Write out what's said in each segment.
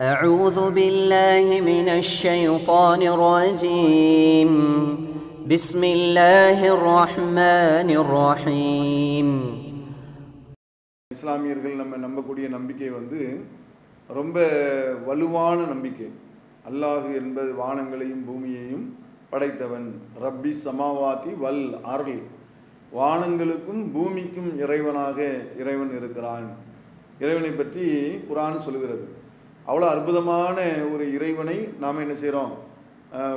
أعوذ بالله من الشيطان الرجيم بسم الله الرحمن الرحيم இஸ்லாமியர்கள் நம்ம நம்பக்கூடிய நம்பிக்கை வந்து ரொம்ப வலுவான நம்பிக்கை அல்லாஹ் என்பது வானங்களையும் பூமியையும் படைத்தவன் ரப்பி சமாவாதி வல் அருள் வானங்களுக்கும் பூமிக்கும் இறைவனாக இறைவன் இருக்கிறான் இறைவனை பற்றி குரான் சொல்லுகிறது அவ்வளோ அற்புதமான ஒரு இறைவனை நாம் என்ன செய்கிறோம்?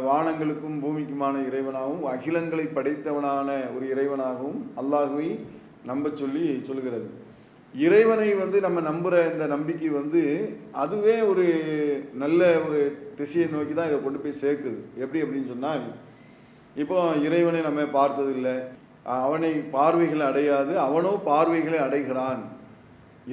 வானங்களுக்கும் பூமிக்குமான இறைவனாகவும் அகிலங்களை படைத்தவனான ஒரு இறைவனாகவும் அல்லாஹுவை நம்ப சொல்லி சொல்கிறது இறைவனை வந்து நம்ம நம்புகிற இந்த நம்பிக்கை வந்து அதுவே ஒரு நல்ல ஒரு திசையை நோக்கி தான் இதை கொண்டு போய் சேர்க்குது. எப்படி அப்படின்னு சொன்னால் இப்போ இறைவனை நம்ம பார்த்ததில்லை. அவனை பார்வைகள் அடையாது அவனோ பார்வைகளை அடைகிறான்.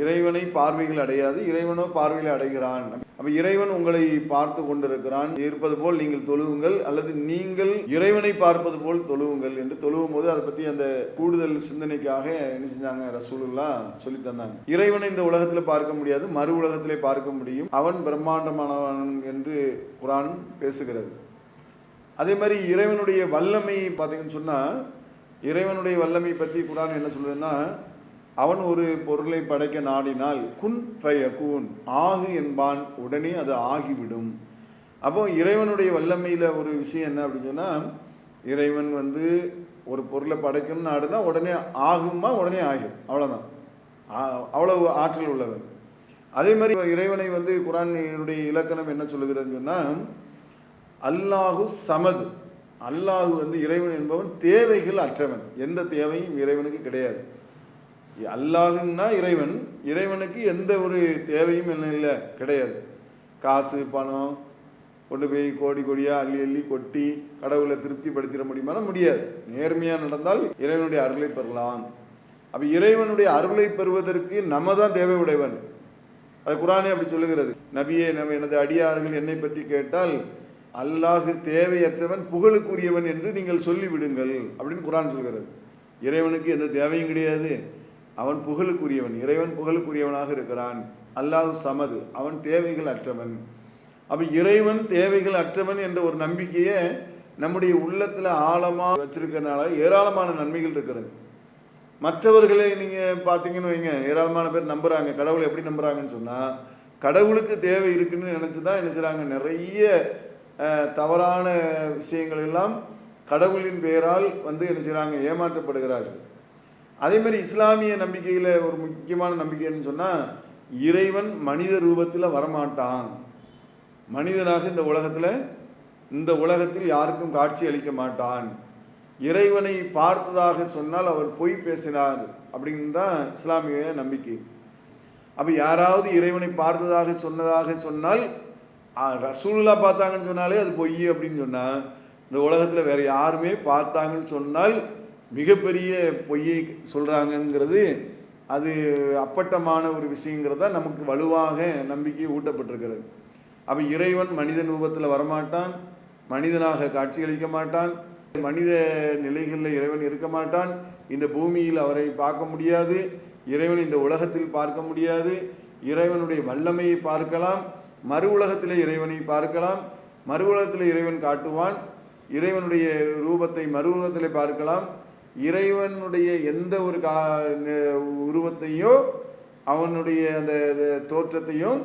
இறைவனை பார்வைகள் அடையாது இறைவனோ பார்வையில் அடைகிறான். அப்ப இறைவன் உங்களை பார்த்து கொண்டிருக்கிறான். இருப்பது போல் நீங்கள் தொழுவுங்கள் அல்லது நீங்கள் இறைவனை பார்ப்பது போல் தொழுவுங்கள் என்று தொழுவும் போது அதை பத்தி அந்த கூடுதல் சிந்தனைக்காக என்ன செஞ்சாங்க? ரசூலுல்லா சொல்லி தந்தாங்க. இறைவனை இந்த உலகத்துல பார்க்க முடியாது மறு உலகத்திலே பார்க்க முடியும். அவன் பிரம்மாண்டமானவன் என்று குரான் பேசுகிறது. அதே மாதிரி இறைவனுடைய வல்லமை பார்த்தீங்கன்னு சொன்னா இறைவனுடைய வல்லமை பற்றி குரான் என்ன சொல்லுதுன்னா அவன் ஒரு பொருளை படைக்க நாடினால் குன் ஃபய கூன் ஆகு என்பான் உடனே அது ஆகிவிடும். அப்போ இறைவனுடைய வல்லமையில் ஒரு விஷயம் என்ன அப்படின்னு சொன்னால் இறைவன் வந்து ஒரு பொருளை படைக்கணும்னு நாடுனா உடனே ஆகுமா உடனே ஆகும் அவ்வளோதான் அவ்வளவு ஆற்றல் உள்ளவன். அதே மாதிரி இறைவனை வந்து குரானுடைய இலக்கணம் என்ன சொல்லுகிறதுன்னு சொன்னால் அல்லாஹு சமது. அல்லாஹு வந்து இறைவன் என்பவன் தேவைகள் அற்றவன். எந்த தேவையும் இறைவனுக்கு கிடையாது. அல்லாஹுன்னா இறைவன். இறைவனுக்கு எந்த ஒரு தேவையும் என்ன இல்லை கிடையாது. காசு பணம் கொண்டு போய் கோடி கோடியாக அள்ளி அள்ளி கொட்டி கடவுளை திருப்திப்படுத்திட முடியுமானா முடியாது. நேர்மையாக நடந்தால் இறைவனுடைய அருளை பெறலாம். அப்போ இறைவனுடைய அருளை பெறுவதற்கு நம்ம தான் தேவை உடையவன் அது குரானே அப்படி சொல்லுகிறது. நபியே நம்ம எனது அடியார்கள் என்னை பற்றி கேட்டால் அல்லாஹு தேவையற்றவன் புகழுக்குரியவன் என்று நீங்கள் சொல்லிவிடுங்கள் அப்படின்னு குரான் சொல்கிறது. இறைவனுக்கு எந்த தேவையும் கிடையாது. அவன் புகழுக்குரியவன் இறைவன் புகழுக்குரியவனாக இருக்கிறான். அல்லாஹ் சமது அவன் தேவைகள் அற்றவன். அப்போ இறைவன் தேவைகள் அற்றவன் என்ற ஒரு நம்பிக்கையை நம்முடைய உள்ளத்தில் ஆழமாக வச்சிருக்கிறதுனால ஏராளமான நன்மைகள் இருக்கிறது. மற்றவர்களை நீங்கள் பார்த்தீங்கன்னு வைங்க ஏராளமான பேர் நம்புகிறாங்க கடவுளை எப்படி நம்புகிறாங்கன்னு சொன்னால் கடவுளுக்கு தேவை இருக்குன்னு நினைச்சுதான் என்ன செய்கிறாங்க நிறைய தவறான விஷயங்கள் எல்லாம் கடவுளின் பெயரால் வந்து என்ன செய்கிறாங்க ஏமாற்றப்படுகிறார்கள். அதே மாதிரி இஸ்லாமிய நம்பிக்கையில் ஒரு முக்கியமான நம்பிக்கைன்னு சொன்னால் இறைவன் மனித ரூபத்தில் வரமாட்டான். மனிதனாக இந்த உலகத்தில் இந்த உலகத்தில் யாருக்கும் காட்சி அளிக்க மாட்டான். இறைவனை பார்த்ததாக சொன்னால் அவர் பொய் பேசினார் அப்படின்னு தான் இஸ்லாமிய நம்பிக்கை. அப்போ யாராவது இறைவனை பார்த்ததாக சொன்னதாக சொன்னால் ரசூல்லா பார்த்தாங்கன்னு சொன்னாலே அது பொய் அப்படின்னு சொன்னால் இந்த உலகத்தில் வேறு யாருமே பார்த்தாங்கன்னு சொன்னால் மிகப்பெரிய பொய்யை சொல்கிறாங்கங்கிறது அது அப்பட்டமான ஒரு விஷயங்கிறத நமக்கு வலுவாக நம்பிக்கை ஊட்டப்பட்டிருக்கிறது. அப்போ இறைவன் மனித ரூபத்தில் வரமாட்டான் மனிதனாக காட்சியளிக்க மாட்டான் மனித நிலைகளில் இறைவன் இருக்க மாட்டான் இந்த பூமியில் அவரை பார்க்க முடியாது இறைவன் இந்த உலகத்தில் பார்க்க முடியாது இறைவனுடைய வல்லமையை பார்க்கலாம் மறு உலகத்தில் இறைவனை பார்க்கலாம் மறு உலகத்தில் இறைவன் காட்டுவான் இறைவனுடைய ரூபத்தை மறு உலகத்தில் பார்க்கலாம் இறைவனுடைய எந்த ஒரு கா உருவத்தையோ அவனுடைய அந்த தோற்றத்தையும்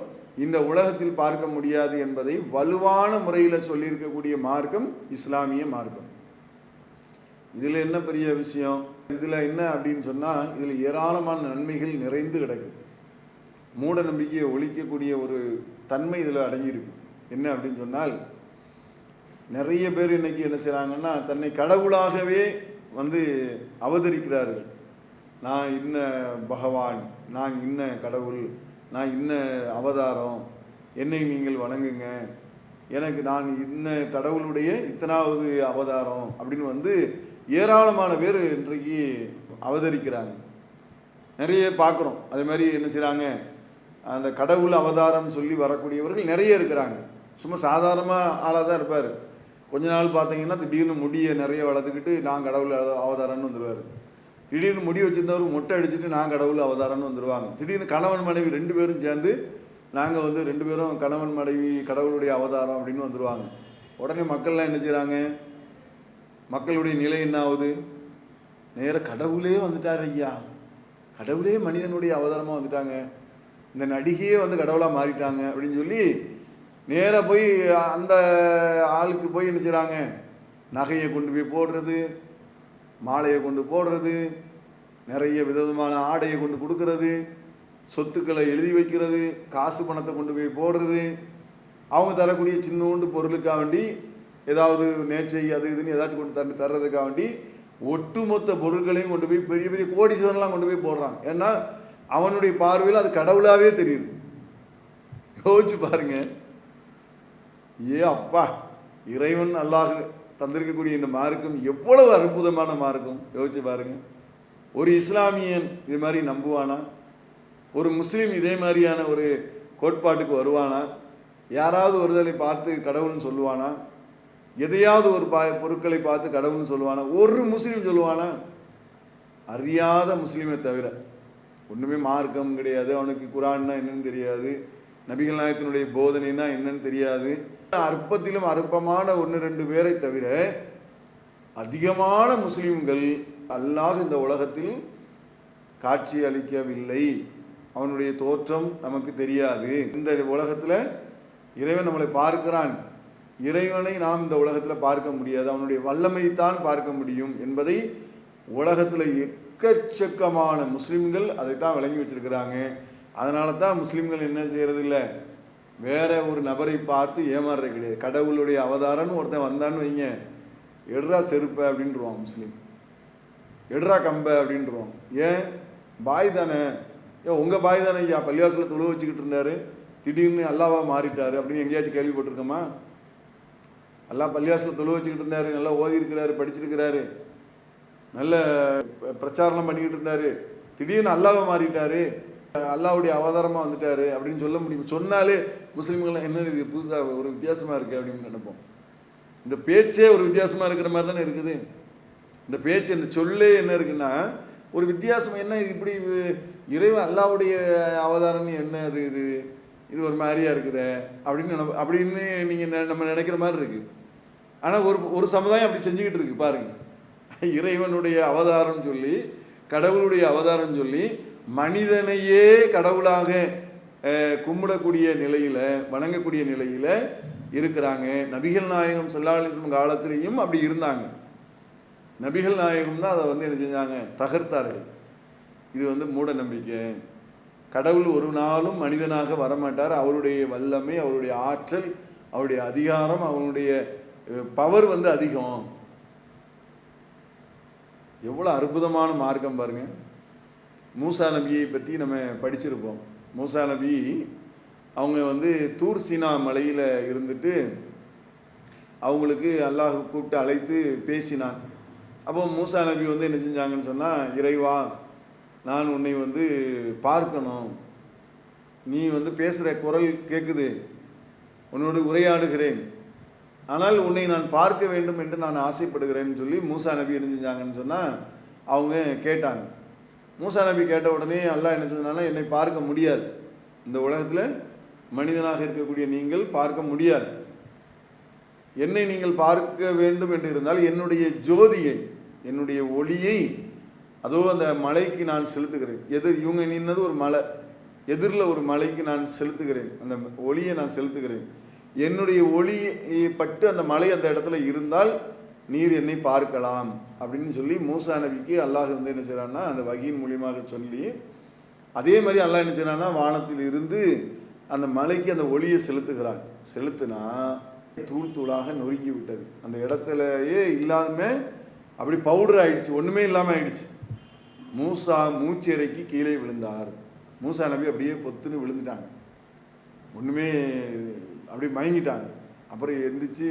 இந்த உலகத்தில் பார்க்க முடியாது என்பதை வலுவான முறையில் சொல்லியிருக்கக்கூடிய மார்க்கம் இஸ்லாமிய மார்க்கம். இதில் என்ன பெரிய விஷயம்? இதில் என்ன அப்படின்னு சொன்னால் இதில் ஏராளமான நன்மைகள் நிறைந்து கிடக்குது மூட நம்பிக்கையை ஒழிக்கக்கூடிய ஒரு தன்மை இதில் அடங்கியிருக்கு. என்ன அப்படின்னு சொன்னால் நிறைய பேர் இன்னைக்கு என்ன செய்கிறாங்கன்னா தன்னை கடவுளாகவே வந்து அவதரிக்கிறார்கள். நான் இன்ன பகவான் நான் இன்ன கடவுள் நான் இன்ன அவதாரம் என்னை நீங்கள் வணங்குங்க. எனக்கு நான் இன்ன கடவுளுடைய இத்தனாவது அவதாரம் அப்படின்னு வந்து ஏராளமான பேர் இன்றைக்கு அவதரிக்கிறாங்க. நிறைய பார்க்குறோம் அதே மாதிரி என்ன செய்கிறாங்க அந்த கடவுள் அவதாரம் சொல்லி வரக்கூடியவர்கள் நிறைய இருக்கிறாங்க. சும்மா சாதாரணமாக ஆளாக தான் இருப்பார். கொஞ்ச நாள் பார்த்தீங்கன்னா திடீர்னு முடியை நிறைய வளர்த்துக்கிட்டு நான் கடவுள் அவதாரம்னு வந்துடுவார் திடீர்னு முடி வச்சிருந்தவர் மொட்டை அடிச்சுட்டு நான் கடவுள் அவதாரம்னு வந்துடுவாங்க திடீர்னு கணவன் மனைவி ரெண்டு பேரும் சேர்ந்து நாங்கள் வந்து ரெண்டு பேரும் கணவன் மனைவி கடவுளுடைய அவதாரம் அப்படின்னு வந்துடுவாங்க உடனே மக்கள்லாம் என்ன செய்கிறாங்க மக்களுடைய நிலை என்ன ஆகுது? நேர கடவுளே வந்துட்டார் ஐயா. கடவுளே மனிதனுடைய அவதாரமாக வந்துட்டாங்க. இந்த நடிகையே வந்து கடவுளாக மாறிட்டாங்க அப்படின்னு சொல்லி நேராக போய் அந்த ஆளுக்கு போய் என்ன செய்கிறாங்க நகையை கொண்டு போய் போடுறது மாலையை கொண்டு போடுறது நிறைய விதவிதமான ஆடையை கொண்டு கொடுக்கறது சொத்துக்களை எழுதி வைக்கிறது காசு பணத்தை கொண்டு போய் போடுறது. அவங்க தரக்கூடிய சின்னோண்டு பொருளுக்காக வேண்டி ஏதாவது நேச்சை அது இதுன்னு ஏதாச்சும் கொண்டு தண்ணி தர்றதுக்காக வேண்டி ஒட்டுமொத்த பொருட்களையும் கொண்டு போய் பெரிய பெரிய கோடீஸ்வரன்லாம் கொண்டு போய் போடுறான் ஏன்னா அவனுடைய பார்வையில் அது கடவுளாகவே தெரியுது. யோசிச்சு பாருங்கள் ஏ அப்பா இறைவன் அல்லாஹ் தந்திருக்கக்கூடிய இந்த மார்க்கம் எவ்வளவு அற்புதமான மார்க்கம்? யோசிச்சு பாருங்க. ஒரு இஸ்லாமியன் இது மாதிரி நம்புவானா? ஒரு முஸ்லீம் இதே மாதிரியான ஒரு கோட்பாட்டுக்கு வருவானா? யாராவது ஒருதலை பார்த்து கடவுள்னு சொல்லுவானா? எதையாவது ஒரு பா பொருட்களை பார்த்து கடவுள்னு சொல்லுவானா? ஒரு முஸ்லீம் சொல்லுவானா? அறியாத முஸ்லீமை தவிர. ஒன்றுமே மார்க்கம் கிடையாது. அவனுக்கு குரான்னா என்னன்னு தெரியாது. நபிகள் நாயகத்தினுடைய போதனைனா என்னன்னு தெரியாது. அற்பத்திலும் அற்பமான ஒன்று ரெண்டு பேரை தவிர அதிகமான முஸ்லீம்கள் அல்லாஹ் இந்த உலகத்தில் காட்சி அளிக்கவில்லை. அவனுடைய தோற்றம் நமக்கு தெரியாது. இந்த உலகத்தில் இறைவன் நம்மளை பார்க்கிறான். இறைவனை நாம் இந்த உலகத்தில் பார்க்க முடியாது. அவனுடைய வல்லமைத்தான் பார்க்க முடியும் என்பதை உலகத்தில் எக்கச்சக்கமான முஸ்லீம்கள் அதைத்தான் விளங்கி வச்சிருக்கிறாங்க. அதனால தான் முஸ்லீம்கள் என்ன செய்கிறது இல்லை வேற ஒரு நபரை பார்த்து ஏமாறுறது கிடையாது. கடவுளுடைய அவதாரம்னு ஒருத்தன் வந்தான்னு வைங்க. எடுறா செருப்ப அப்படின்றான் முஸ்லீம். எடுறா கம்ப அப்படின்றோம் ஏன்? பாய் தானே. ஏன் உங்கள் பாய் தானே ஐயா. பள்ளிவாசலில் தொழு வச்சுக்கிட்டு இருந்தாரு. திடீர்னு அல்லாவாக மாறிட்டார் அப்படின்னு எங்கேயாச்சும் கேள்விப்பட்டிருக்கோமா? அல்லா பள்ளிவாசலில் தொழு வச்சுக்கிட்டு இருந்தாரு. நல்லா ஓதி இருக்கிறாரு படிச்சிருக்கிறாரு. நல்ல பிரச்சாரம் பண்ணிக்கிட்டு இருந்தாரு. திடீர்னு அல்லாவை மாறிட்டாரு. அல்லாவுடைய அவதாரமாக வந்துட்டாரு அப்படின்னு சொல்ல முடியும். சொன்னாலே முஸ்லீம்கள் என்ன இது புதுசாக ஒரு வித்தியாசமாக இருக்குது அப்படின்னு நினைப்போம். இந்த பேச்சே ஒரு வித்தியாசமாக இருக்கிற மாதிரி தானே இருக்குது. இந்த பேச்சு இந்த சொல்லே என்ன இருக்குன்னா ஒரு வித்தியாசம் என்ன இது இப்படி இறைவன் அல்லாவுடைய அவதாரம் என்ன அது இது? இது ஒரு மாதிரியா இருக்குதே? அப்படின்னு நினைப்ப அப்படின்னு நீங்கள் நம்ம நினைக்கிற மாதிரி இருக்கு. ஆனால் ஒரு ஒரு சமுதாயம் அப்படி செஞ்சுக்கிட்டு இருக்கு பாருங்க. இறைவனுடைய அவதாரம் சொல்லி கடவுளுடைய அவதாரம் சொல்லி மனிதனையே கடவுளாக கும்பிடக்கூடிய நிலையில வணங்கக்கூடிய நிலையில இருக்கிறாங்க. நபிகள் நாயகம் செல்லாலிசம் காலத்திலையும் அப்படி இருந்தாங்க. நபிகள் நாயகம் தான் அதை வந்து என்ன செஞ்சாங்க? தகர்த்தார்கள். இது வந்து மூட நம்பிக்கை. கடவுள் ஒரு நாளும் மனிதனாக வரமாட்டார். அவருடைய வல்லமை அவருடைய ஆற்றல் அவருடைய அதிகாரம் அவனுடைய பவர் வந்து அதிகம். எவ்வளோ அற்புதமான மார்க்கம் பாருங்க. மூசா நபியை பற்றி நம்ம படிச்சிருப்போம். மூசா நபி அவங்க வந்து தூர் சீனா மலையில் இருந்துட்டு அவங்களுக்கு அல்லாஹ் கூப்பிட்டு அழைத்து பேசினான். அப்போ மூசா நபி வந்து என்ன செஞ்சாங்கன்னு சொன்னால் இறைவா நான் உன்னை வந்து பார்க்கணும். நீ வந்து பேசுகிற குரல் கேட்குது உன்னோடு உரையாடுகிறேன். ஆனால் உன்னை நான் பார்க்க வேண்டும் என்று நான் ஆசைப்படுகிறேன்னு சொல்லி மூசா நபி என்ன செஞ்சாங்கன்னு சொன்னால் அவங்க கேட்டாங்க. மூசா நபி கேட்ட உடனே அல்லாஹ் என்ன சொன்னாலும் என்னை பார்க்க முடியாது. இந்த உலகத்தில் மனிதனாக இருக்கக்கூடிய நீங்கள் பார்க்க முடியாது. என்னை நீங்கள் பார்க்க வேண்டும் என்று இருந்தால் என்னுடைய ஜோதியை என்னுடைய ஒளியை அதோ அந்த மலைக்கு நான் செலுத்துகிறேன். எதிர் இவங்க நின்னது ஒரு மலை. எதிரில் ஒரு மலைக்கு நான் செலுத்துகிறேன். அந்த ஒளியை நான் செலுத்துகிறேன். என்னுடைய ஒளி பட்டு அந்த மலை அந்த இடத்துல இருந்தால் நீர் என்னை பார்க்கலாம். அப்படின்னு சொல்லி மூசா நபிக்கு அல்லாஹ் வந்து என்ன செய்கிறான்னா அந்த வகையின் மூலியமாக சொல்லி அதே மாதிரி அல்லாஹ் என்ன செய்கிறான்னா வானத்தில் இருந்து அந்த மலைக்கு அந்த ஒளியை செலுத்துகிறார். செலுத்துனா தூள் தூளாக நொறுங்கி விட்டது. அந்த இடத்துலயே இல்லாமல் அப்படி பவுடர் ஆயிடுச்சு ஒன்றுமே இல்லாமல் ஆயிடுச்சு. மூசா மூச்சேரைக்கு கீழே விழுந்தார். மூசா நபி அப்படியே பொத்துன்னு விழுந்துட்டாங்க. ஒன்றுமே அப்படி மயங்கிட்டாங்க. அப்புறம் எந்திரிச்சு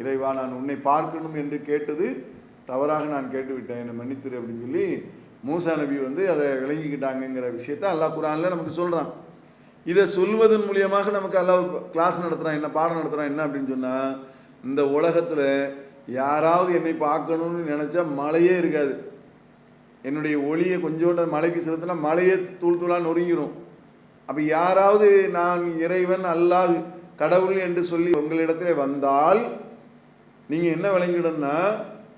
இறைவா நான் உன்னை பார்க்கணும் என்று கேட்டது தவறாக நான் கேட்டு விட்டேன் என்னை மன்னித்திரு அப்படின்னு சொல்லி மூசா நபி வந்து அதை விளங்கிக்கிட்டாங்கங்கிற விஷயத்த அல்லாஹ் குரானில் நமக்கு சொல்கிறான் இதை சொல்வதன் மூலியமாக நமக்கு அல்லாஹ் கிளாஸ் நடத்துகிறான் என்ன பாடம் நடத்துகிறான் என்ன அப்படின்னு சொன்னால் இந்த உலகத்தில் யாராவது என்னை பார்க்கணும்னு நினச்சா மழையே இருக்காது. என்னுடைய ஒளியை கொஞ்சோண்டு மலைக்கு செலுத்தினா மலையே தூள் தூளாக நொறுங்கிடும் அப்போ யாராவது நான் இறைவன் அல்லாஹ் கடவுள் என்று சொல்லி உங்களிடத்திலே வந்தால் நீங்கள் என்ன விளங்கிடணும்னா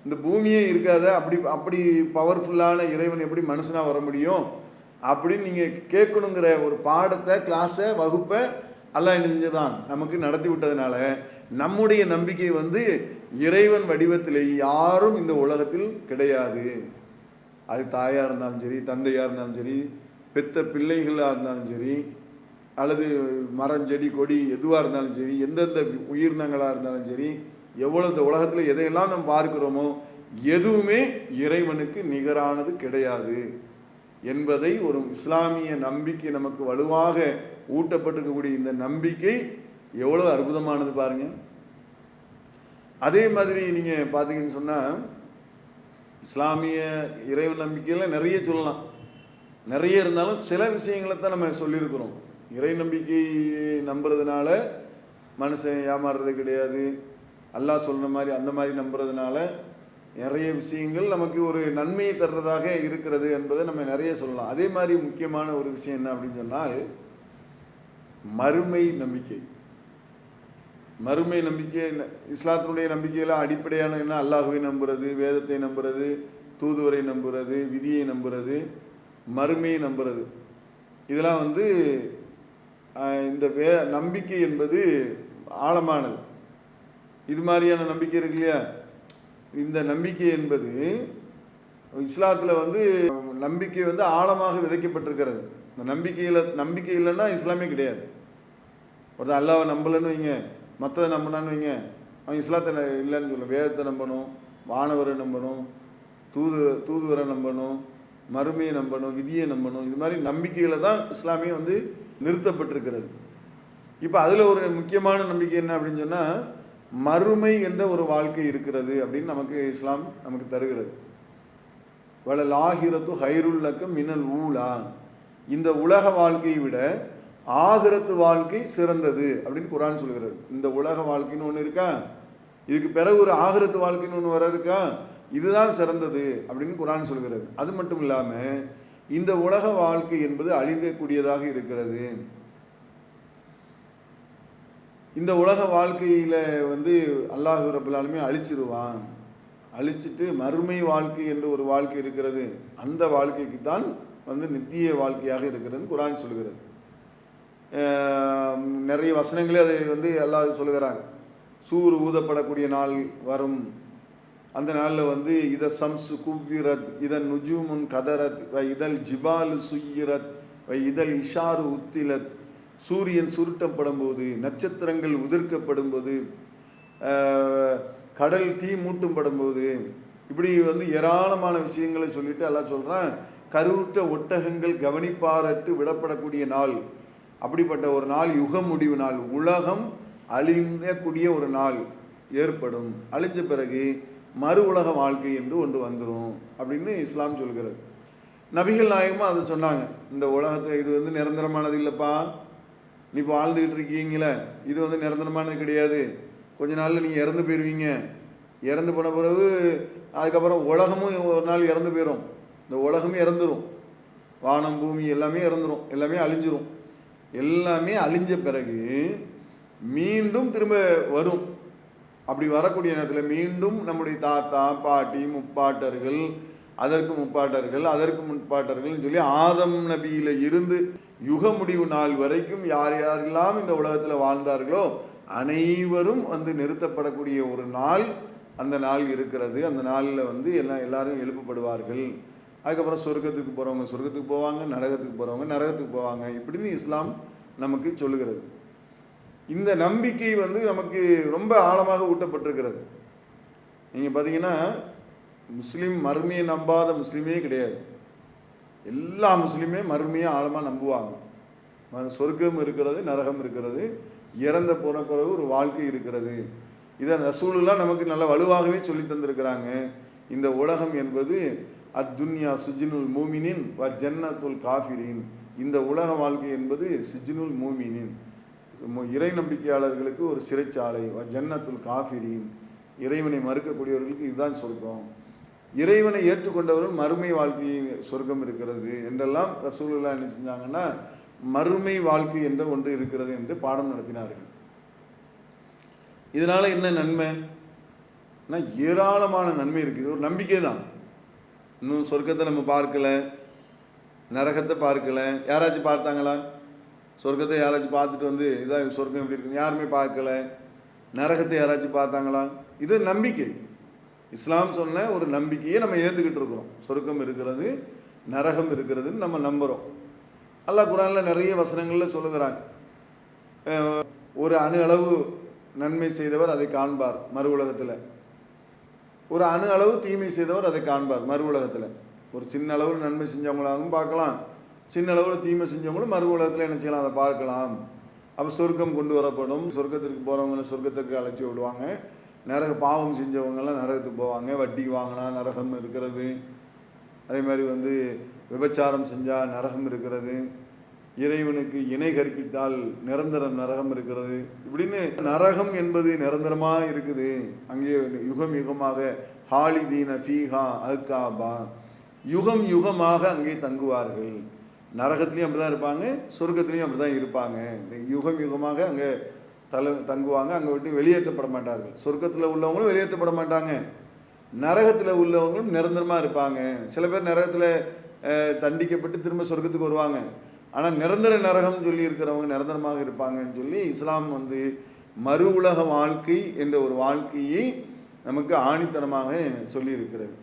இந்த பூமியே இருக்காத அப்படி அப்படி பவர்ஃபுல்லான இறைவன் எப்படி மனுஷனா வர முடியும்? அப்படின்னு நீங்கள் கேட்கணுங்கிற ஒரு பாடத்தை கிளாஸை வகுப்பை எல்லாம் என்ன செஞ்சதான் நமக்கு நடத்தி விட்டதுனால நம்முடைய நம்பிக்கை வந்து இறைவன் வடிவத்திலே யாரும் இந்த உலகத்தில் கிடையாது. அது தாயாக இருந்தாலும் சரி தந்தையாக இருந்தாலும் சரி பெத்த பிள்ளைகளாக இருந்தாலும் சரி அல்லது மரம் செடி கொடி எதுவாக இருந்தாலும் சரி எந்தெந்த உயிரினங்களாக இருந்தாலும் சரி எவ்வளோ இந்த உலகத்தில் எதையெல்லாம் நம்ம பார்க்கிறோமோ எதுவுமே இறைவனுக்கு நிகரானது கிடையாது. என்பதை ஒரு இஸ்லாமிய நம்பிக்கை நமக்கு வலுவாக ஊட்டப்பட்டிருக்கக்கூடிய இந்த நம்பிக்கை எவ்வளோ அற்புதமானது பாருங்க. அதே மாதிரி நீங்கள் பார்த்தீங்கன்னு சொன்னால் இஸ்லாமிய இறைவன் நம்பிக்கையில் நிறைய சொல்லலாம். நிறைய இருந்தாலும் சில விஷயங்களை தான் நம்ம சொல்லியிருக்கிறோம். இறை நம்பிக்கை நம்புறதுனால மனுஷன் ஏமாறுறது கிடையாது. அல்லாஹ் சொல்கிற மாதிரி அந்த மாதிரி நம்புறதுனால நிறைய விஷயங்கள் நமக்கு ஒரு நன்மையை தர்றதாக இருக்கிறது என்பதை நம்ம நிறைய சொல்லலாம். அதே மாதிரி முக்கியமான ஒரு விஷயம் என்ன அப்படின்னு சொன்னால் மறுமை நம்பிக்கை. மறுமை நம்பிக்கை என்ன- இஸ்லாத்தினுடைய நம்பிக்கையில் அடிப்படையான என்ன? அல்லாஹுவை நம்புறது வேதத்தை நம்புறது தூதுவரை நம்புறது விதியை நம்புறது மறுமையை நம்புறது. இதெல்லாம் வந்து இந்த வே நம்பிக்கை என்பது ஆழமானது. இது மாதிரியான நம்பிக்கை இருக்கு இல்லையா? இந்த நம்பிக்கை என்பது இஸ்லாத்தில் வந்து நம்பிக்கை வந்து ஆழமாக விதைக்கப்பட்டிருக்கிறது. இந்த நம்பிக்கையில் நம்பிக்கை இல்லைன்னா இஸ்லாமே கிடையாது. ஒருத்தர் அல்லாவை நம்பலைன்னு வைங்க மற்றதை நம்பினான்னு வைங்க அவன் இஸ்லாத்தை இல்லைன்னு சொல்ல வேதத்தை நம்பணும் வானவரை நம்பணும் தூது தூதுவரை நம்பணும் மறுமையை நம்பணும் விதியை நம்பணும். இது மாதிரி நம்பிக்கையில் தான் இஸ்லாமியம் வந்து நிறுத்தப்பட்டிருக்கிறது. இப்போ அதில் ஒரு முக்கியமான நம்பிக்கை என்ன அப்படின்னு சொன்னால் மறுமை என்ற ஒரு வாழ்க்கை இருக்கிறது அப்படின்னு நமக்கு இஸ்லாம் நமக்கு தருகிறது. வல ஆகிரத்து ஹைருல்லக்க மினல் ஊலா. இந்த உலக வாழ்க்கையை விட ஆகிரத்து வாழ்க்கை சிறந்தது அப்படின்னு குரான் சொல்கிறது. இந்த உலக வாழ்க்கைன்னு ஒன்று இருக்கா? இதுக்கு பிறகு ஒரு ஆகிரத்து வாழ்க்கைன்னு ஒன்று வர இருக்கா? இதுதான் சிறந்தது அப்படின்னு குரான் சொல்கிறது. அது மட்டும் இல்லாமல் இந்த உலக வாழ்க்கை என்பது அழிந்தக்கூடியதாக இருக்கிறது. இந்த உலக வாழ்க்கையில் வந்து அல்லாஹ் ரபுல்லாலுமே அழிச்சிருவான். அழிச்சிட்டு மறுமை வாழ்க்கை என்று ஒரு வாழ்க்கை இருக்கிறது. அந்த வாழ்க்கைக்கு தான் வந்து நித்திய வாழ்க்கையாக இருக்கிறது குரான் சொல்கிறது. நிறைய வசனங்களே அதை வந்து அல்லாஹ் சொல்லுகிறாங்க சூர் ஊதப்படக்கூடிய நாள் வரும். அந்த நாளில் வந்து இத சம்சு குவ்விரத் இதன் நுஜூமுன் கதரத் வ இதழ் ஜிபாலு சுயிரத் வ இதழ் இஷாரு உத்திலத் சூரியன் சுருட்டப்படும் போது நட்சத்திரங்கள் உதிர்க்கப்படும் போது கடல் தீ மூட்டும் படும்போது இப்படி வந்து ஏராளமான விஷயங்களை சொல்லிட்டு எல்லாம் சொல்கிறேன் கருவுற்ற ஒட்டகங்கள் கவனிப்பாரற்று விடப்படக்கூடிய நாள். அப்படிப்பட்ட ஒரு நாள் யுக முடிவு நாள். உலகம் அழிந்தக்கூடிய ஒரு நாள் ஏற்படும். அழிஞ்ச பிறகு மறு உலக வாழ்க்கை என்று ஒன்று வந்துடும் அப்படின்னு இஸ்லாம் சொல்கிறது. நபிகள் நாயகமும் அதை சொன்னாங்க. இந்த உலகத்தை இது வந்து நிரந்தரமானது இல்லைப்பா. இப்போ வாழ்ந்துக்கிட்டு இருக்கீங்களே. இது வந்து நிரந்தரமானது கிடையாது. கொஞ்ச நாளில் நீங்கள் இறந்து போயிடுவீங்க இறந்து போன பிறகு அதுக்கப்புறம் உலகமும் ஒரு நாள் இறந்து போயிடும் இந்த உலகமே இறந்துடும் வானம் பூமி எல்லாமே இறந்துரும். எல்லாமே அழிஞ்சிரும். எல்லாமே அழிஞ்ச பிறகு மீண்டும் திரும்ப வரும். அப்படி வரக்கூடிய நேரத்தில் மீண்டும் நம்முடைய தாத்தா பாட்டி முப்பாட்டர்கள் அதற்கு முப்பாட்டர்கள் அதற்கு முப்பாட்டர்கள்னு சொல்லி ஆதம் நபியில இருந்து யுக முடிவு நாள் வரைக்கும் யார் யாரெல்லாம் இந்த உலகத்தில் வாழ்ந்தார்களோ அனைவரும் வந்து நிறுத்தப்படக்கூடிய ஒரு நாள் அந்த நாள் இருக்கிறது. அந்த நாளில் வந்து எல்லாம் எல்லாரும் எழுப்பப்படுவார்கள். அதுக்கப்புறம் சொர்க்கத்துக்கு போகிறவங்க சொர்க்கத்துக்கு போவாங்க நரகத்துக்கு போகிறவங்க நரகத்துக்கு போவாங்க. இப்படின்னு இஸ்லாம் நமக்கு சொல்லுகிறது. இந்த நம்பிக்கை வந்து நமக்கு ரொம்ப ஆழமாக ஊட்டப்பட்டிருக்கிறது. நீங்கள் பார்த்தீங்கன்னா முஸ்லீம் மறுமையை நம்பாத முஸ்லீமே கிடையாது. எல்லா முஸ்லீமே மறுமையை ஆழமாக நம்புவாங்க. மறு- சொர்க்கம் இருக்கிறது நரகம் இருக்கிறது இறந்த போன பிறகு ஒரு வாழ்க்கை இருக்கிறது. இதை ரசூலெலாம் நமக்கு நல்ல வலுவாகவே சொல்லி தந்திருக்கிறாங்க. இந்த உலகம் என்பது அத்துன்யா சுஜினுல் மூமினின் வ ஜன்னத்துல் காஃபிரின். இந்த உலக வாழ்க்கை என்பது சிஜினுல் மூமினின். இறை நம்பிக்கையாளர்களுக்கு ஒரு சிறைச்சாலை வ ஜன்னத்துல் காஃபிரின். இறைவனை மறுக்கக்கூடியவர்களுக்கு இதுதான் சொல்கிறோம் இறைவனை ஏற்றுக்கொண்டவர்கள் மறுமை வாழ்க்கையை சொர்க்கம் இருக்கிறது என்றெல்லாம் ரசூலுல்லாஹ் என்ன செஞ்சாங்கன்னா மறுமை வாழ்க்கை என்ற ஒன்று இருக்கிறது என்று பாடம் நடத்தினார்கள். இதனால் என்ன நன்மை? ஏராளமான நன்மை இருக்குது. ஒரு நம்பிக்கை தான் இன்னும் சொர்க்கத்தை நம்ம பார்க்கல. நரகத்தை பார்க்கல. யாராச்சும் பார்த்தாங்களா? சொர்க்கத்தை யாராச்சும் பார்த்துட்டு வந்து இதான் சொர்க்கம் எப்படி இருக்குன்னு யாருமே பார்க்கல. நரகத்தை யாராச்சும் பார்த்தாங்களா? இது நம்பிக்கை. இஸ்லாம் சொன்ன ஒரு நம்பிக்கையை நம்ம ஏற்றுக்கிட்டு இருக்கிறோம். சொர்க்கம் இருக்கிறது நரகம் இருக்கிறதுன்னு நம்ம நம்புகிறோம் அல்லாஹ் குரானில் நிறைய வசனங்களில் சொல்லுகிறாங்க. ஒரு அணு அளவு நன்மை செய்தவர் அதை காண்பார் மறு உலகத்தில். ஒரு அணு அளவு தீமை செய்தவர் அதை காண்பார் மறு உலகத்தில். ஒரு சின்ன அளவில் நன்மை செஞ்சவங்களாகவும் பார்க்கலாம். சின்ன அளவில் தீமை செஞ்சவங்களும் மறு உலகத்தில் என்ன செய்யலாம்? அதை பார்க்கலாம். அப்போ சொர்க்கம் கொண்டு வரப்படும். சொர்க்கத்திற்கு போகிறவங்கள சொர்க்கத்துக்கு அழைச்சி விடுவாங்க. நரக பாவம் செஞ்சவங்கெல்லாம் நரகத்துக்கு போவாங்க. வட்டி வாங்கினா நரகம் இருக்கிறது. அதே மாதிரி வந்து விபச்சாரம் செஞ்சால் நரகம் இருக்கிறது. இறைவனுக்கு இணை கற்பித்தால் நிரந்தர நரகம் இருக்கிறது. இப்படின்னு நரகம் என்பது நிரந்தரமாக இருக்குது. அங்கே யுகம் யுகமாக ஹாலிதீன ஃபீஹா அல்காபா. யுகம் யுகமாக அங்கே தங்குவார்கள். நரகத்துலேயும் அப்படி தான் இருப்பாங்க சொர்க்கத்துலேயும் அப்படி தான் இருப்பாங்க. இந்த யுகம் யுகமாக அங்கே தலை தங்குவாங்க அங்கே விட்டு வெளியேற்றப்பட மாட்டார்கள். சொர்க்கத்தில் உள்ளவங்களும் வெளியேற்றப்பட மாட்டாங்க. நரகத்தில் உள்ளவங்களும் நிரந்தரமாக இருப்பாங்க. சில பேர் நரகத்தில் தண்டிக்கப்பட்டு திரும்ப சொர்க்கத்துக்கு வருவாங்க. ஆனால் நிரந்தர நரகம் சொல்லி இருக்கிறவங்க நிரந்தரமாக இருப்பாங்கன்னு சொல்லி இஸ்லாம் வந்து மறு உலக வாழ்க்கை என்ற ஒரு வாழ்க்கையை நமக்கு ஆணித்தனமாக சொல்லியிருக்கிறது.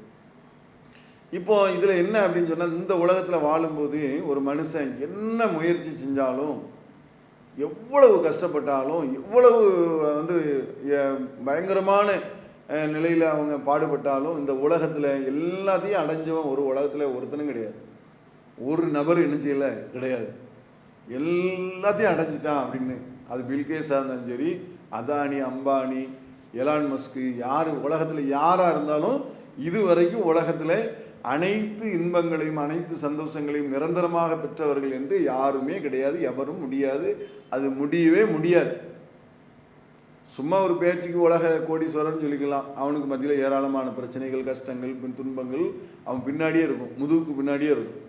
இப்போ இதில் என்ன அப்படின்னு சொன்னால் இந்த உலகத்தில் வாழும்போது ஒரு மனுஷன் என்ன முயற்சி செஞ்சாலும் எவ்வளவு கஷ்டப்பட்டாலும் எவ்வளவு வந்து பயங்கரமான நிலையில் அவங்க பாடுபட்டாலும் இந்த உலகத்தில் எல்லாத்தையும் அடைஞ்சவன் ஒரு உலகத்தில் ஒருத்தனும் கிடையாது. ஒரு நபர் என்ன செய்யல? கிடையாது. எல்லாத்தையும் அடைஞ்சிட்டான் அப்படின்னு. அது பில்கேஸாக இருந்தாலும் சரி அதானி அம்பானி எலான் மஸ்கு யார் உலகத்தில் யாராக இருந்தாலும் இது வரைக்கும் உலகத்தில் அனைத்து இன்பங்களையும் அனைத்து சந்தோஷங்களையும் நிரந்தரமாக பெற்றவர்கள் என்று யாருமே கிடையாது எவரும் முடியாது. அது முடியவே முடியாது. சும்மா ஒரு பேச்சுக்கு உலக கோடீஸ்வரன் சொல்லிக்கலாம். அவனுக்கு மத்தியில் ஏராளமான பிரச்சனைகள் கஷ்டங்கள் பின் துன்பங்கள் அவன் பின்னாடியே இருக்கும். முதுகுக்கு பின்னாடியே இருக்கும்.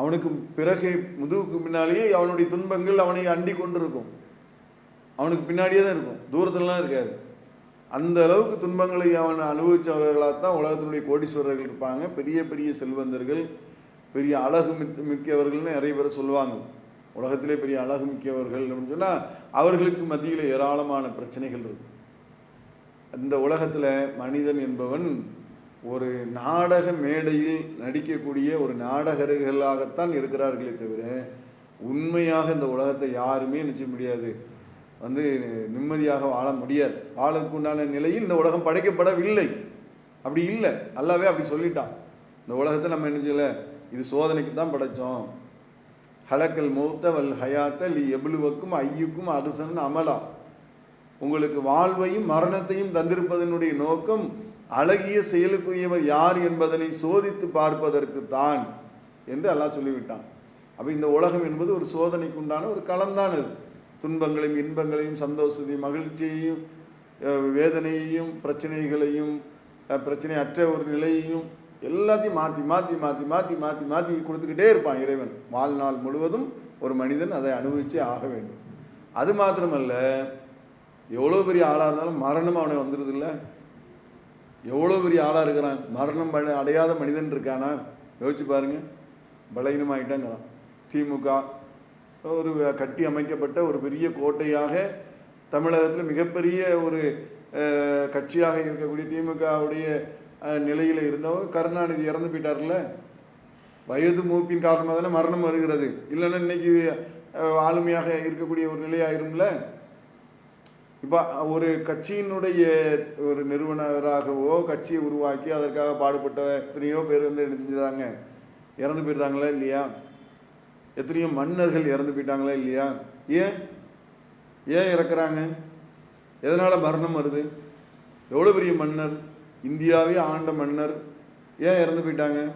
அவனுக்கு பிறகு முதுகுக்கு பின்னாலேயே அவனுடைய துன்பங்கள் அவனை அண்டி கொண்டு இருக்கும் அவனுக்கு பின்னாடியே தான் இருக்கும். தூரத்துலலாம் இருக்காது. அந்த அளவுக்கு துன்பங்களை அவன் அனுபவிச்சவர்களாக தான் உலகத்தினுடைய கோடீஸ்வரர்கள் இருப்பாங்க. பெரிய பெரிய செல்வந்தர்கள் பெரிய அழகு மிக்க மிக்கவர்கள்னு நிறைய பேர் சொல்லுவாங்க. உலகத்திலே பெரிய அழகு மிக்கவர்கள் அப்படின்னு சொன்னால் அவர்களுக்கு மத்தியில் ஏராளமான பிரச்சனைகள் இருக்கு இந்த உலகத்தில் மனிதன் என்பவன் ஒரு நாடக மேடையில் நடிக்கக்கூடிய ஒரு நாடகர்களாகத்தான் இருக்கிறார்களே தவிர உண்மையாக இந்த உலகத்தை யாருமே நிச்சய முடியாது. வந்து நிம்மதியாக வாழ முடியாது. வாழக்குண்டான நிலையில் இந்த உலகம் படைக்கப்படவில்லை. அப்படி இல்லை. அல்லாவே அப்படி சொல்லிட்டான். இந்த உலகத்தை நம்ம என்ன செய்யல? இது சோதனைக்கு தான் படைச்சோம். ஹலக்கல் மூத்த வல் ஹயாத்த லி எபுலுவக்கும் ஐயுக்கும் அரசன் அமலா. உங்களுக்கு வாழ்வையும் மரணத்தையும் தந்திருப்பதனுடைய நோக்கம் அழகிய செயலுக்குரியவர் யார் என்பதனை சோதித்து பார்ப்பதற்கு தான் என்று அல்லாஹ் சொல்லிவிட்டான். அப்போ இந்த உலகம் என்பது ஒரு சோதனைக்கு உண்டான ஒரு களம்தான் அது. துன்பங்களையும் இன்பங்களையும் சந்தோஷத்தையும் மகிழ்ச்சியையும் வேதனையையும் பிரச்சனைகளையும் பிரச்சனை அற்ற ஒரு நிலையையும் எல்லாத்தையும் மாற்றி மாற்றி மாற்றி மாற்றி மாற்றி மாற்றி கொடுத்துக்கிட்டே இருப்பான் இறைவன். வாழ்நாள் முழுவதும் ஒரு மனிதன் அதை அனுபவிச்சே ஆக வேண்டும். அது மாத்திரமல்ல எவ்வளோ பெரிய ஆளாக இருந்தாலும் மரணம் அவனை வந்துடுது இல்லை எவ்வளோ பெரிய ஆளாக இருக்கிறான் மரணம் அடையாத மனிதன் இருக்கானா? யோசிச்சு பாருங்கள் பலகீனமாயிட்டாங்கிறான் திமுக ஒரு கட்டி அமைக்கப்பட்ட ஒரு பெரிய கோட்டையாக தமிழகத்தில் மிகப்பெரிய ஒரு கட்சியாக இருக்கக்கூடிய திமுகவுடைய நிலையில் இருந்தவங்க கருணாநிதி இறந்து போயிட்டார்ல வயது மூப்பின் காரணமாக தானே மரணம் வருகிறது. இல்லைன்னா இன்னைக்கு ஆளுமையாக இருக்கக்கூடிய ஒரு நிலையாயிரும்ல? இப்போ ஒரு கட்சியினுடைய ஒரு நிறுவனராகவோ கட்சியை உருவாக்கி அதற்காக பாடுபட்ட எத்தனையோ பேர் வந்து என்ன செஞ்சுதாங்க இறந்து போயிருந்தாங்களா இல்லையா? எத்தனையோ மன்னர்கள் இறந்து போயிட்டாங்களா இல்லையா? ஏன்? ஏன் இறக்குறாங்க? எதனால் மரணம் வருது? எவ்வளோ பெரிய மன்னர்? இந்தியாவே ஆண்ட மன்னர். ஏன் இறந்து போயிட்டாங்க?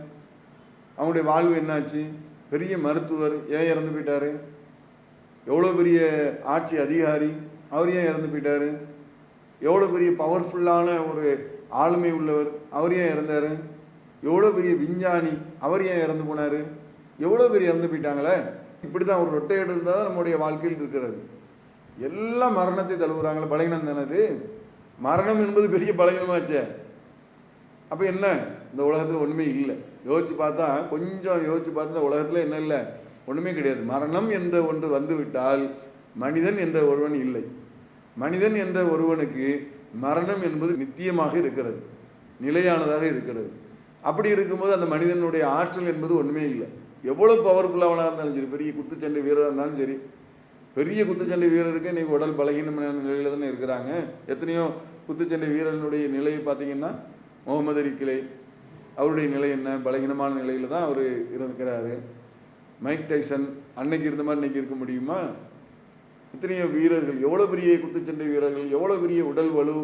அவங்களுடைய வாழ்வு என்னாச்சு? பெரிய மருத்துவர் ஏன் இறந்து போயிட்டாரு? எவ்வளோ பெரிய ஆட்சி அதிகாரி அவர் ஏன் இறந்து போயிட்டாரு? எவ்வளோ பெரிய பவர்ஃபுல்லான ஒரு ஆளுமை உள்ளவர் அவர் ஏன் இறந்தாரு? எவ்வளோ பெரிய விஞ்ஞானி அவர் ஏன் இறந்து போனார்? எவ்வளோ பெரிய இறந்து போயிட்டாங்களே? இப்படி தான் ஒரு ரொட்டை எடுத்தால் தான் நம்முடைய வாழ்க்கையில் இருக்கிறது. எல்லாம் மரணத்தை தழுவுறாங்களே பலகீனம் தானே அது? மரணம் என்பது பெரிய பலகீனமாச்சே. அப்போ என்ன? இந்த உலகத்தில் ஒன்றுமே இல்லை. யோசிச்சு பார்த்தா கொஞ்சம் யோசிச்சு பார்த்தா இந்த உலகத்தில் என்ன இல்லை? ஒன்றுமே கிடையாது. மரணம் என்ற ஒன்று வந்துவிட்டால் மனிதன் என்ற ஒருவன் இல்லை. மனிதன் என்ற ஒருவனுக்கு மரணம் என்பது நித்தியமாக இருக்கிறது. நிலையானதாக இருக்கிறது. அப்படி இருக்கும்போது அந்த மனிதனுடைய ஆற்றல் என்பது ஒன்றுமே இல்லை. எவ்வளோ பவர்ஃபுல்லானவனாக இருந்தாலும் சரி பெரிய குத்துச்சண்டை வீரராக இருந்தாலும் சரி. பெரிய குத்துச்சண்டை வீரருக்கு இன்னைக்கு உடல் பலகீனமான நிலையில் தானே இருக்கிறாங்க. எத்தனையோ குத்துச்சண்டை வீரனுடைய நிலையை பார்த்தீங்கன்னா முகமது அலி கிளை அவருடைய நிலை என்ன? பலகீனமான நிலையில் தான் அவர் இருக்கிறாரு. மைக் டைசன் அன்னைக்கு இருந்த மாதிரி இன்றைக்கி இருக்க முடியுமா? இத்தனையோ வீரர்கள் எவ்வளோ பெரிய குத்துச்சண்டை வீரர்கள் எவ்வளோ பெரிய உடல் வலு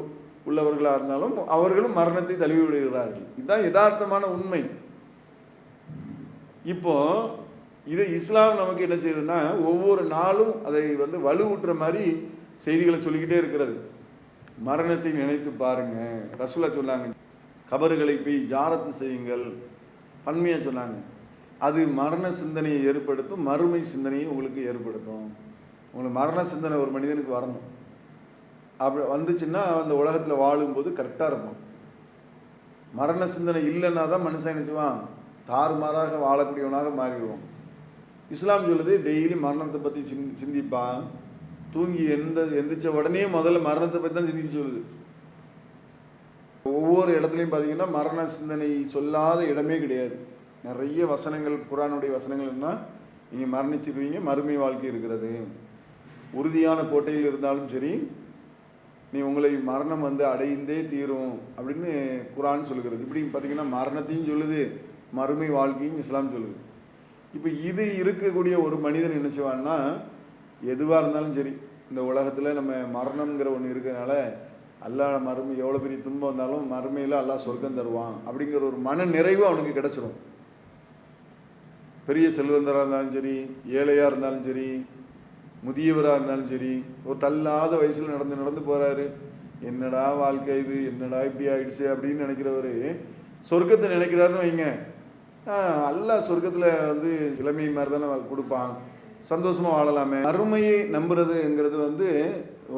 உள்ளவர்களாக இருந்தாலும் அவர்களும் மரணத்தை தழுவி விடுகிறார்கள். இதுதான் யதார்த்தமான உண்மை. இப்போ இது இஸ்லாம் நமக்கு என்ன செய்யுதுன்னா ஒவ்வொரு நாளும் அதை வந்து வலுவூட்டுற மாதிரி செய்திகளை சொல்லிக்கிட்டே இருக்கிறது. மரணத்தை நினைத்து பாருங்க. ரசூலா சொன்னாங்க கபறுகளை போய் ஜாரத்து செய்யுங்கள். பன்மையாக சொன்னாங்க. அது மரண சிந்தனையை ஏற்படுத்தும் மறுமை சிந்தனையை உங்களுக்கு ஏற்படுத்தும். உங்களுக்கு மரண சிந்தனை ஒரு மனிதனுக்கு வரணும். அப்படி வந்துச்சுன்னா அந்த உலகத்தில் வாழும்போது கரெக்டாக இருக்கும் மரண சிந்தனை இல்லைன்னா தான் மனுஷன் நினச்சுவான் தாறுமாறாக வாழக்கூடியவனாக மாறிடுவோம். இஸ்லாம் சொல்லுது டெய்லி மரணத்தை பற்றி சிந் சிந்திப்பான். தூங்கி எந்த எந்திரிச்ச உடனே முதல்ல மரணத்தை பற்றி தான் சிந்திக்க சொல்லுது. ஒவ்வொரு இடத்துலையும் பார்த்தீங்கன்னா மரண சிந்தனை சொல்லாத இடமே கிடையாது. நிறைய வசனங்கள் குரானுடைய வசனங்கள் என்ன நீங்கள் மரணிச்சிருவீங்க மறுமை வாழ்க்கை இருக்கிறது. உறுதியான கோட்டையில் இருந்தாலும் சரி நீ உங்களை மரணம் வந்து அடைந்தே தீரும். அப்படின்னு குரான் சொல்லுகிறது. இப்படி பார்த்தீங்கன்னா மரணத்தையும் சொல்லுது மறுமை வாழ்க்கையும் இஸ்லாம் சொல்லுது. இப்போ இது இருக்கக்கூடிய ஒரு மனிதன் என்ன செய்வான்னா எதுவாக இருந்தாலும் சரி இந்த உலகத்தில் நம்ம மரணம்ங்கிற ஒன்று இருக்கிறனால அல்லாஹ் மறுமை எவ்வளோ பெரிய துன்பம் வந்தாலும் மறுமையில் அல்லாஹ் சொர்க்கம் தருவான் அப்படிங்கிற ஒரு மன நிறைவு அவனுக்கு கிடச்சிரும். பெரிய செல்வந்தராக இருந்தாலும் சரி ஏழையாக இருந்தாலும் சரி முதியவராக இருந்தாலும் சரி ஒரு தள்ளாத வயசில் நடந்து நடந்து போகிறாரு என்னடா வாழ்க்கை இது? என்னடா இப்படி ஆயிடுச்சு அப்படின்னு நினைக்கிறவர் சொர்க்கத்தை நினைக்கிறாருன்னு வைங்க. ஆஹ் அல்லாஹ் சொர்க்கத்தில் வந்து இளமை மாதிரி தானே கொடுப்பான். சந்தோஷமாக வாழலாமே. அருமையை நம்புறதுங்கிறது வந்து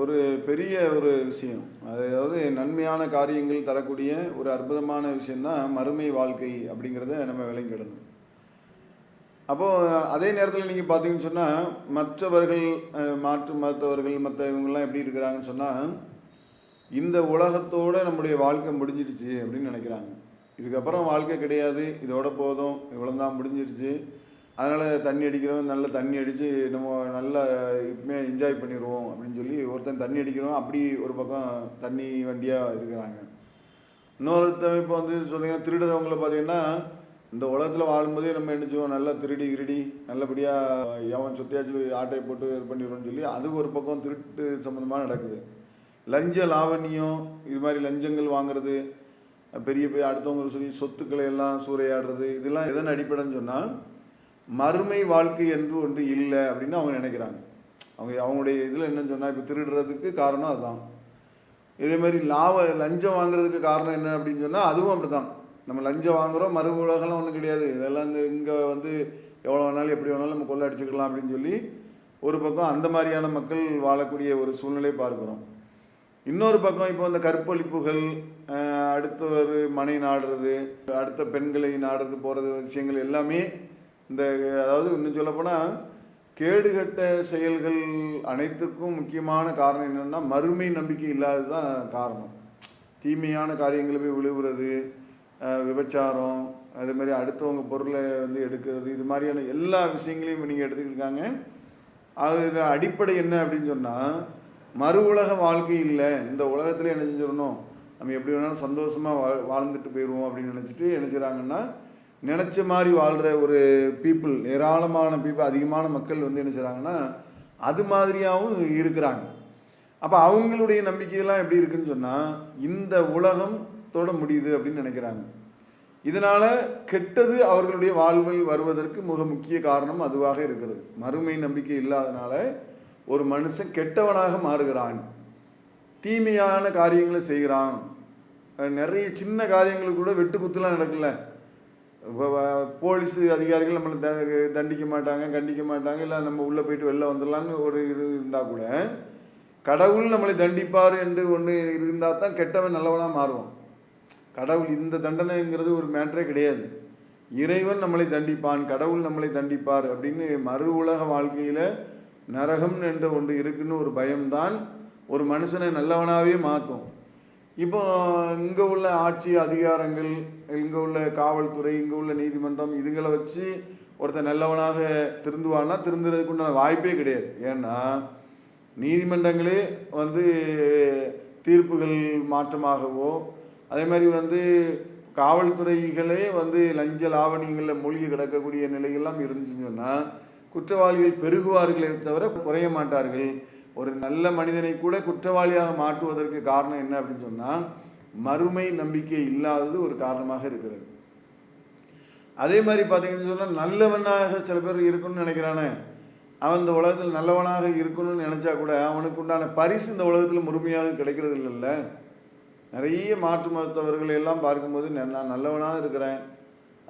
ஒரு பெரிய ஒரு விஷயம். அதாவது நன்மையான காரியங்கள் தரக்கூடிய ஒரு அற்புதமான விஷயந்தான் மறுமை வாழ்க்கை அப்படிங்கிறத நம்ம விளங்கிடணும். அப்போது அதே நேரத்தில் நீங்கள் பார்த்தீங்கன்னு சொன்னால் மற்றவர்கள் மாற்று மற்றவர்கள் மற்ற இவங்கெல்லாம் எப்படி இருக்கிறாங்கன்னு சொன்னால் இந்த உலகத்தோட நம்முடைய வாழ்க்கை முடிஞ்சிடுச்சு அப்படின்னு நினைக்கிறாங்க. இதுக்கப்புறம் வாழ்க்கை கிடையாது. இதோட போதும். இவ்வளோ தான் முடிஞ்சிருச்சு. அதனால் தண்ணி அடிக்கிறவன் நல்ல தண்ணி அடித்து நம்ம நல்லா இப்பமே என்ஜாய் பண்ணிடுவோம் அப்படின்னு சொல்லி ஒருத்தன் தண்ணி அடிக்கிறவன் அப்படி ஒரு பக்கம் தண்ணி வண்டியாக இருக்கிறாங்க. இன்னொருத்தன் இப்போ வந்து சொன்னீங்கன்னா திருடுறவங்கள பார்த்தீங்கன்னா இந்த உலகத்தில் வாழும்போதே நம்ம என்ன செய்வோம்? நல்லா திருடி கிருடி நல்லபடியாக எவன் சொத்தையாச்சும் ஆட்டையை போட்டு இது பண்ணிடுவோம்னு சொல்லி அது ஒரு பக்கம் திருட்டு சம்மந்தமாக நடக்குது. லஞ்ச லாவண்யம் இது மாதிரி லஞ்சங்கள் வாங்குறது பெரிய பெரிய அடுத்தவங்க சொல்லி சொத்துக்களை எல்லாம் சூறையாடுறது இதெல்லாம் எதன் அடிப்படைன்னு சொன்னால் மறுமை வாழ்க்கை என்று ஒன்று இல்லை அப்படின்னு அவங்க நினைக்கிறாங்க. அவங்க அவங்களுடைய இதில் என்னன்னு சொன்னால் இப்போ திருடுறதுக்கு காரணம் அதுதான். இதே மாதிரி லாப லஞ்சம் வாங்குறதுக்கு காரணம் என்ன அப்படின்னு சொன்னால் அதுவும் அப்படிதான் நம்ம லஞ்சம் வாங்குறோம் மறு உலகம்லாம் ஒன்றும் கிடையாது. இதெல்லாம் இந்த இங்கே வந்து எவ்வளோ வேணாலும் எப்படி வேணாலும் நம்ம கொள்ள அடிச்சுக்கலாம் அப்படின்னு சொல்லி ஒரு பக்கம் அந்த மாதிரியான மக்கள் வாழக்கூடிய ஒரு சூழ்நிலையை பார்க்குறோம். இன்னொரு பக்கம் இப்போ இந்த கற்பழிப்புகள் அடுத்த ஒரு மனை நாடுறது அடுத்த பெண்களை நாடுறது போகிறது விஷயங்கள் எல்லாமே இந்த அதாவது இன்னும் சொல்லப்போனால் கேடுகட்ட செயல்கள் அனைத்துக்கும் முக்கியமான காரணம் என்னென்னா மறுமை நம்பிக்கை இல்லாதது தான் காரணம். தீமையான காரியங்களை போய் விழுவுறது விபச்சாரம் அதே மாதிரி அடுத்தவங்க பொருளை வந்து எடுக்கிறது இது மாதிரியான எல்லா விஷயங்களையும் நீங்கள் எடுத்துக்கிட்டாங்க அது அடிப்படை என்ன அப்படின்னு சொன்னால் மறு உலக வாழ்க்கை இல்லை. இந்த உலகத்துல என்ன செஞ்சிடணும்? நம்ம எப்படி வேணாலும் சந்தோஷமாக வா வாழ்ந்துட்டு போயிடுவோம் அப்படின்னு நினச்சிட்டு என்ன செய்கிறாங்கன்னா நினச்ச மாதிரி வாழ்கிற ஒரு பீப்புள் ஏராளமான பீப்புள் அதிகமான மக்கள் வந்து என்ன செய்கிறாங்கன்னா அது மாதிரியாகவும் இருக்கிறாங்க. அப்போ அவங்களுடைய நம்பிக்கையெல்லாம் எப்படி இருக்குன்னு சொன்னால் இந்த உலகத்தோட முடியுது அப்படின்னு நினைக்கிறாங்க. இதனால் கெட்டது அவர்களுடைய வாழ்வில் வருவதற்கு மிக முக்கிய காரணம் அதுவாக இருக்கிறது. மறுமை நம்பிக்கை இல்லாதனால ஒரு மனுஷன் கெட்டவனாக மாறுகிறான் தீமையான காரியங்களை செய்கிறான் நிறைய சின்ன காரியங்களுக்கு கூட வெட்டு குத்துலாம் நடக்கல. போலீஸ் அதிகாரிகள் நம்மளை த- தண்டிக்க மாட்டாங்க கண்டிக்க மாட்டாங்க இல்லை நம்ம உள்ளே போயிட்டு வெளில வந்துடலான்னு ஒரு இது இருந்தால் கூட கடவுள் நம்மளை தண்டிப்பார் என்று ஒன்று இருந்தால் தான் கெட்டவன் நல்லவனாக மாறுவான். கடவுள் இந்த தண்டனைங்கிறது ஒரு மேட்டரே கிடையாது. இறைவன் நம்மளை தண்டிப்பான் கடவுள் நம்மளை தண்டிப்பார் அப்படின்னு மறு உலக வாழ்க்கையில் நரகம் என்ற ஒன்று இருக்குன்னு ஒரு பயம்தான் ஒரு மனுஷனை நல்லவனாகவே மாற்றும் இப்போ இங்கே உள்ள ஆட்சி அதிகாரங்கள் இங்கே உள்ள காவல்துறை இங்கே உள்ள நீதிமன்றம் இதுகளை வச்சு ஒருத்தன் நல்லவனாக திருந்துவான்னா திருந்துறதுக்கு உண்டான வாய்ப்பே கிடையாது. ஏன்னா நீதிமன்றங்களே வந்து தீர்ப்புகள் மாற்றமாகவோ அதே மாதிரி வந்து காவல்துறைகளே வந்து லஞ்ச லாவணிகளில் மூழ்கி கிடக்கக்கூடிய நிலையெல்லாம் இருந்துச்சுன்னு சொன்னால் குற்றவாளிகள் பெருகுவார்களே தவிர குறைய மாட்டார்கள். ஒரு நல்ல மனிதனை கூட குற்றவாளியாக மாற்றுவதற்கு காரணம் என்ன அப்படின்னு சொன்னால் மறுமை நம்பிக்கை இல்லாதது ஒரு காரணமாக இருக்கிறது. அதே மாதிரி பார்த்தீங்கன்னு சொன்னால் நல்லவனாக சில பேர் இருக்கணும்னு நினைக்கிறானே. அவன் இந்த உலகத்தில் நல்லவனாக இருக்கணும்னு நினச்சா கூட அவனுக்கு உண்டான பரிசு இந்த உலகத்தில் முழுமையாக கிடைக்கிறது இல்லைல்ல. நிறைய மாற்று மதத்தவர்களை எல்லாம் பார்க்கும்போது நான் நல்லவனாக இருக்கிறேன்.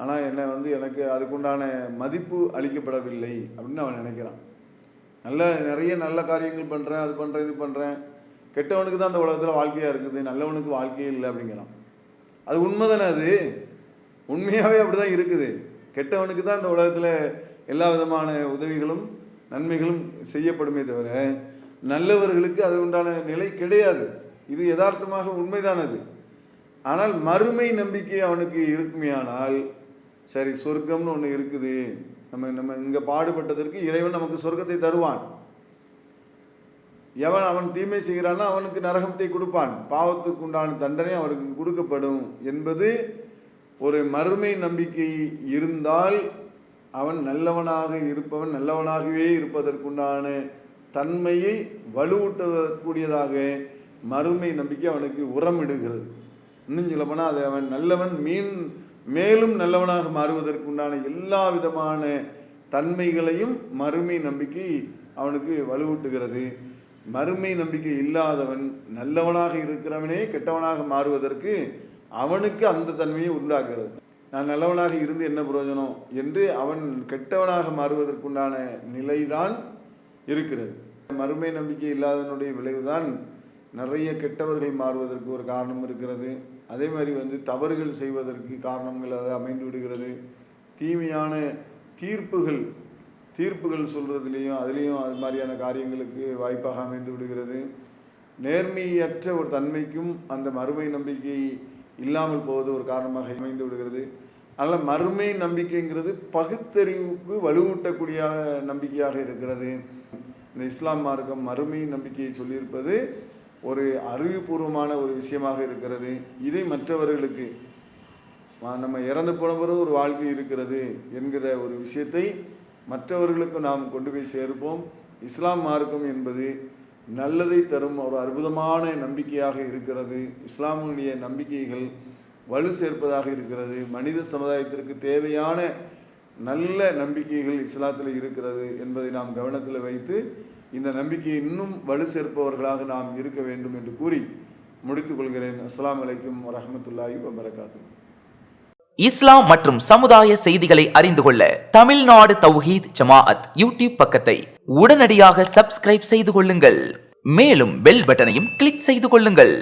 ஆனால் என்னை வந்து எனக்கு அதுக்குண்டான மதிப்பு அளிக்கப்படவில்லை அப்படின்னு அவன் நினைக்கிறான். நல்ல நிறைய நல்ல காரியங்கள் பண்ணுறேன் அது பண்ணுறேன் இது பண்ணுறேன் கெட்டவனுக்கு தான் அந்த உலகத்தில் வாழ்க்கையாக இருக்குது நல்லவனுக்கு வாழ்க்கையே இல்லை அப்படிங்கிறான். அது உண்மை தானே அது? உண்மையாகவே அப்படி தான் இருக்குது. கெட்டவனுக்கு தான் இந்த உலகத்தில் எல்லா விதமான உதவிகளும் நன்மைகளும் செய்யப்படுமே தவிர நல்லவர்களுக்கு அது உண்டான நிலை கிடையாது. இது யதார்த்தமாக உண்மைதானது. ஆனால் மறுமை நம்பிக்கை அவனுக்கு இருக்குமே ஆனால் சரி சொர்க்கம்னு ஒன்று இருக்குது. நம்ம நம்ம இங்கே பாடுபட்டதற்கு இறைவன் நமக்கு சொர்க்கத்தை தருவான். எவன் அவன் தீமை செய்கிறானோ அவனுக்கு நரகத்தை கொடுப்பான். பாவத்துக்கு உண்டான தண்டனை அவருக்கு கொடுக்கப்படும் என்பது ஒரு மறுமை நம்பிக்கை இருந்தால் அவன் நல்லவனாக இருப்பவன் நல்லவனாகவே இருப்பதற்குண்டான தன்மையை வலுவூட்டக்கூடியதாக மறுமை நம்பிக்கை அவனுக்கு உரமிடுகிறது. இன்னும் சொல்லப்போனால் அது அவன் நல்லவன் மீன் மேலும் நல்லவனாக மாறுவதற்குண்டான எல்லா விதமான தன்மைகளையும் மறுமை நம்பிக்கை அவனுக்கு வலுவூட்டுகிறது. மறுமை நம்பிக்கை இல்லாதவன் நல்லவனாக இருக்கிறவனே கெட்டவனாக மாறுவதற்கு அவனுக்கு அந்த தன்மையை உண்டாக்குறது நான் நல்லவனாக இருந்து என்ன பிரயோஜனம்? என்று அவன் கெட்டவனாக மாறுவதற்குண்டான நிலைதான் இருக்கிறது. மறுமை நம்பிக்கை இல்லாதவனுடைய விளைவுதான் நிறைய கெட்டவர்கள் மாறுவதற்கு ஒரு காரணம் இருக்கிறது. அதே மாதிரி வந்து தவறுகள் செய்வதற்கு காரணங்கள் அது அமைந்து விடுகிறது. தீமையான தீர்ப்புகள் தீர்ப்புகள் சொல்கிறதுலேயும் அதுலேயும் அது மாதிரியான காரியங்களுக்கு வாய்ப்பாக அமைந்து விடுகிறது. நேர்மையற்ற ஒரு தன்மைக்கும் அந்த மறுமை நம்பிக்கை இல்லாமல் போவது ஒரு காரணமாக அமைந்து விடுகிறது. அதனால் மறுமை நம்பிக்கைங்கிறது பகுத்தறிவுக்கு வலுவூட்டக்கூடிய நம்பிக்கையாக இருக்கிறது. இந்த இஸ்லாம் மார்க்கம் மறுமை நம்பிக்கையை சொல்லியிருப்பது ஒரு அறிவுபூர்வமான ஒரு விஷயமாக இருக்கிறது. இதை மற்றவர்களுக்கு நம்ம இறந்து போன பிறகு ஒரு வாழ்க்கை இருக்கிறது என்கிற ஒரு விஷயத்தை மற்றவர்களுக்கு நாம் கொண்டு போய் சேர்ப்போம். இஸ்லாம் மார்க்கம் என்பது நல்லதை தரும் ஒரு அற்புதமான நம்பிக்கையாக இருக்கிறது. இஸ்லாமுடைய நம்பிக்கைகள் வலு சேர்ப்பதாக இருக்கிறது. மனித சமுதாயத்திற்கு தேவையான நல்ல நம்பிக்கைகள் இஸ்லாத்தில் இருக்கிறது என்பதை நாம் கவனத்தில் வைத்து இந்த நம்பிக்கையை இன்னும் வலு சேர்ப்பவர்களாக நாம் இருக்க வேண்டும் என்று கூறி முடித்துக் கொள்கிறேன். அஸ்ஸலாமு அலைக்கும் வரஹ்மத்துல்லாஹி வபரகாத்துஹு. இஸ்லாம் மற்றும் சமுதாய செய்திகளை அறிந்து கொள்ள தமிழ்நாடு தௌஹீத் ஜமாஅத் யூடியூப் பக்கத்தை உடனடியாக சப்ஸ்கிரைப் செய்து கொள்ளுங்கள். மேலும் பெல் பட்டனையும் கிளிக் செய்து கொள்ளுங்கள்.